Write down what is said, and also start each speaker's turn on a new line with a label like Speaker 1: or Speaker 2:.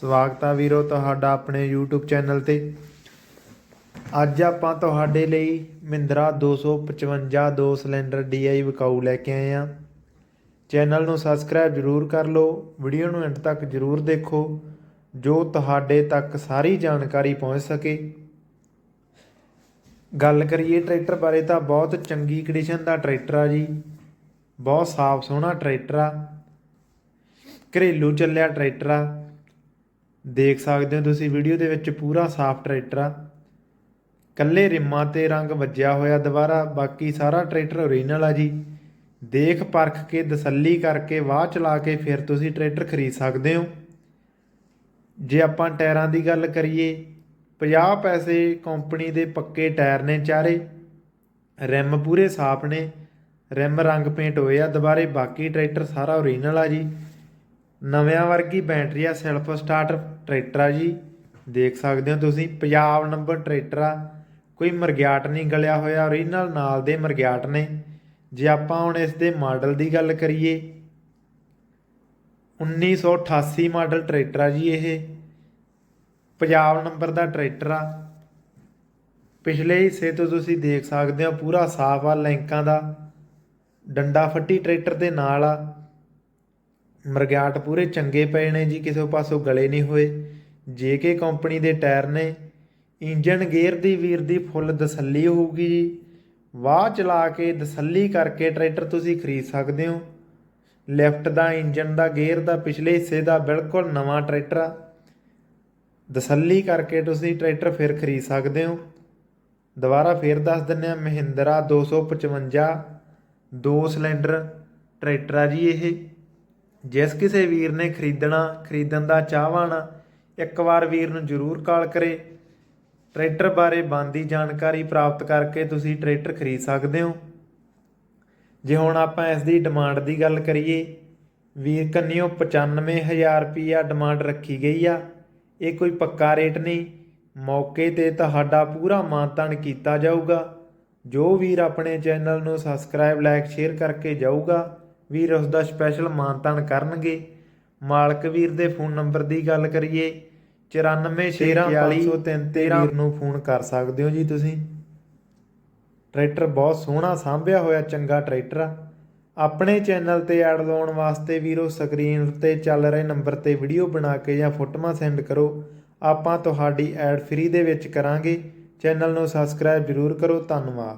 Speaker 1: ਸਵਾਗਤ ਆ ਵੀਰੋ ਤੁਹਾਡਾ ਆਪਣੇ YouTube ਚੈਨਲ ਤੇ। ਅੱਜ ਆਪਾਂ ਤੁਹਾਡੇ ਲਈ ਮਹਿੰਦਰਾ 255 ਦੋ ਸਿਲੰਡਰ DI ਵਿਕਾਊ ਲੈ ਕੇ ਆਏ ਆ ਚੈਨਲ ਨੂੰ ਸਬਸਕ੍ਰਾਈਬ ਜਰੂਰ ਕਰ ਲਓ, ਵੀਡੀਓ ਨੂੰ ਐਂਡ ਤੱਕ ਜਰੂਰ ਦੇਖੋ, ਜੋ ਤੁਹਾਡੇ ਤੱਕ ਸਾਰੀ ਜਾਣਕਾਰੀ ਪਹੁੰਚ ਸਕੇ। ਗੱਲ ਕਰੀਏ ਟਰੈਕਟਰ ਬਾਰੇ ਤਾਂ ਬਹੁਤ ਚੰਗੀ ਕੰਡੀਸ਼ਨ ਦਾ ਟਰੈਕਟਰ ਆ ਜੀ। ਬਹੁਤ ਸਾਫ਼ ਸੋਹਣਾ ਟਰੈਕਟਰ ਆ। ਘਰੇਲੂ ਚੱਲਿਆ ਟਰੈਕਟਰ ਆ। ਦੇਖ ਸਕਦੇ ਹੋ ਤੁਸੀਂ ਵੀਡੀਓ ਦੇ ਵਿੱਚ ਪੂਰਾ ਸਾਫ਼ ਟਰੈਕਟਰ ਆ। ਕੱਲੇ ਰਿਮਾਂ ਤੇ ਰੰਗ ਵੱਜਿਆ ਹੋਇਆ ਦੁਬਾਰਾ, ਬਾਕੀ ਸਾਰਾ ਟਰੈਕਟਰ ਓਰੀਜਨਲ ਆ ਜੀ। ਦੇਖ ਪਰਖ ਕੇ, ਤਸੱਲੀ ਕਰਕੇ, ਵਾਹ ਚਲਾ ਕੇ ਫਿਰ ਤੁਸੀਂ ਟਰੈਕਟਰ ਖਰੀਦ ਸਕਦੇ ਹੋ। ਜੇ ਆਪਾਂ ਟਾਇਰਾਂ ਦੀ ਗੱਲ ਕਰੀਏ 50 ਪੈਸੇ ਕੰਪਨੀ ਦੇ ਪੱਕੇ ਟਾਇਰ ਨੇ ਚਾਰੇ। ਰਿਮ ਪੂਰੇ ਸਾਫ਼ ਨੇ, ਰਿਮ ਰੰਗ ਪੇਂਟ ਹੋਏ ਆ ਦੁਬਾਰੇ, ਬਾਕੀ ਟਰੈਕਟਰ ਸਾਰਾ ਓਰੀਜਨਲ ਆ ਜੀ। ਨਵਿਆਂ ਵਰਗੀ ਬੈਟਰੀ ਆ ਸੈਲਫ ਸਟਾਰਟ ਟਰੈਕਟਰ ਆ ਜੀ। ਦੇਖ ਸਕਦੇ ਹੋ ਤੁਸੀਂ, ਪੰਜਾਬ ਨੰਬਰ ਟਰੈਕਟਰ ਆ। ਕੋਈ ਮਰਗਿਆਟ ਨਹੀਂ ਗਲਿਆ ਹੋਇਆ ਓਰੀਜਨਲ ਨਾਲ ਦੇ ਮਰਗਿਆਟ ਨੇ। ਜੇ ਆਪਾਂ ਹੁਣ ਇਸ ਦੇ ਮਾਡਲ ਦੀ ਗੱਲ ਕਰੀਏ 1988 ਮਾਡਲ ਟਰੈਕਟਰ ਆ ਜੀ ਇਹ। ਪੰਜਾਬ ਨੰਬਰ ਦਾ ਟਰੈਕਟਰ ਆ। ਪਿਛਲੇ ਹਿੱਸੇ ਤੋਂ ਤੁਸੀਂ ਦੇਖ ਸਕਦੇ ਹੋ, ਪੂਰਾ ਸਾਫ਼ ਆ, ਲੈਂਕਾਂ ਦਾ। ਡੰਡਾ ਫੱਟੀ ਟਰੈਕਟਰ ਦੇ ਨਾਲ ਆ। ਮਰਗਿਆਟ ਪੂਰੇ ਚੰਗੇ ਪਏ ਨੇ ਜੀ, ਕਿਸੇ ਪਾਸੋਂ ਗਲੇ ਨਹੀਂ ਹੋਏ। ਜੇਕੇ ਕੰਪਨੀ ਦੇ ਟਾਇਰ ਨੇ ਇੰਜਨ ਗੇਅਰ ਦੀ ਵੀਰ ਦੀ ਫੁੱਲ ਤਸੱਲੀ ਹੋਊਗੀ ਜੀ। ਵਾਹ ਚਲਾ ਕੇ ਤਸੱਲੀ ਕਰਕੇ ਟਰੈਕਟਰ ਤੁਸੀਂ ਖਰੀਦ ਸਕਦੇ ਹੋ। ਲੈਫਟ ਦਾ ਇੰਜਨ ਦਾ, ਗੇਅਰ ਦਾ, ਪਿਛਲੇ ਹਿੱਸੇ ਦਾ ਬਿਲਕੁਲ ਨਵਾਂ ਟਰੈਕਟਰ ਆ। ਤਸੱਲੀ ਕਰਕੇ ਤੁਸੀਂ ਟਰੈਕਟਰ ਫਿਰ ਖਰੀਦ ਸਕਦੇ ਹੋ। ਦੁਬਾਰਾ ਫੇਰ ਦੱਸ ਦਿੰਨੇ ਆ ਮਹਿੰਦਰਾ 255 ਦੋ ਸਿਲੰਡਰ ਟਰੈਕਟਰ ਆ ਜੀ ਇਹ। ਜਿਸ ਕਿਸੇ ਵੀਰ ਨੇ ਖਰੀਦਣਾ, ਖਰੀਦਣ ਦਾ ਚਾਹਵਾਨ ਇੱਕ ਵਾਰ ਵੀਰ ਨੂੰ ਜ਼ਰੂਰ ਕਾਲ ਕਰੇ। ਟਰੈਕਟਰ ਬਾਰੇ ਬੰਦੀ ਜਾਣਕਾਰੀ ਪ੍ਰਾਪਤ ਕਰਕੇ ਤੁਸੀਂ ਟਰੈਕਟਰ ਖਰੀਦ ਸਕਦੇ ਹੋ। ਜੇ ਹੁਣ ਆਪਾਂ ਇਸ ਦੀ ਡਿਮਾਂਡ ਦੀ ਗੱਲ ਕਰੀਏ, ਵੀਰ ਕੰਨਿਓ 95000 ਰੁਪਿਆ ਡਿਮਾਂਡ ਰੱਖੀ ਗਈ ਆ। ਇਹ ਕੋਈ ਪੱਕਾ ਰੇਟ ਨਹੀਂ। ਮੌਕੇ ਤੇ ਤੁਹਾਡਾ ਪੂਰਾ ਮਾਨਤਾਨ ਕੀਤਾ ਜਾਊਗਾ। ਜੋ ਵੀਰ ਆਪਣੇ ਚੈਨਲ ਨੂੰ ਸਬਸਕ੍ਰਾਈਬ, ਲਾਈਕ, ਸ਼ੇਅਰ ਕਰਕੇ ਜਾਊਗਾ ਵੀਰ ਉਸ ਦਾ ਸਪੈਸ਼ਲ ਮਾਨਤਾਨ ਕਰਨਗੇ। ਮਾਲਕ ਵੀਰ ਦੇ ਫੋਨ ਨੰਬਰ ਦੀ ਗੱਲ ਕਰੀਏ 941343 ਵੀਰ ਨੂੰ ਫੋਨ ਕਰ ਸਕਦੇ ਹੋ ਜੀ ਤੁਸੀਂ। ਟਰੈਕਟਰ ਬਹੁਤ ਸੋਹਣਾ ਸਾਂਭਿਆ ਹੋਇਆ, ਚੰਗਾ ਟਰੈਕਟਰ ਆ। ਆਪਣੇ ਚੈਨਲ ਤੇ ਐਡ ਲਾਉਣ ਵਾਸਤੇ ਵੀਰੋ ਸਕਰੀਨ ਤੇ ਚੱਲ ਰਹੇ ਨੰਬਰ ਤੇ ਵੀਡੀਓ ਬਣਾ ਕੇ ਜਾਂ ਫੋਟੋਆਂ ਸੈਂਡ ਕਰੋ। ਆਪਾਂ ਤੁਹਾਡੀ ਐਡ ਫ੍ਰੀ ਦੇ ਵਿੱਚ ਕਰਾਂਗੇ। ਚੈਨਲ ਨੂੰ ਸਬਸਕ੍ਰਾਈਬ ਜ਼ਰੂਰ ਕਰੋ। ਧੰਨਵਾਦ।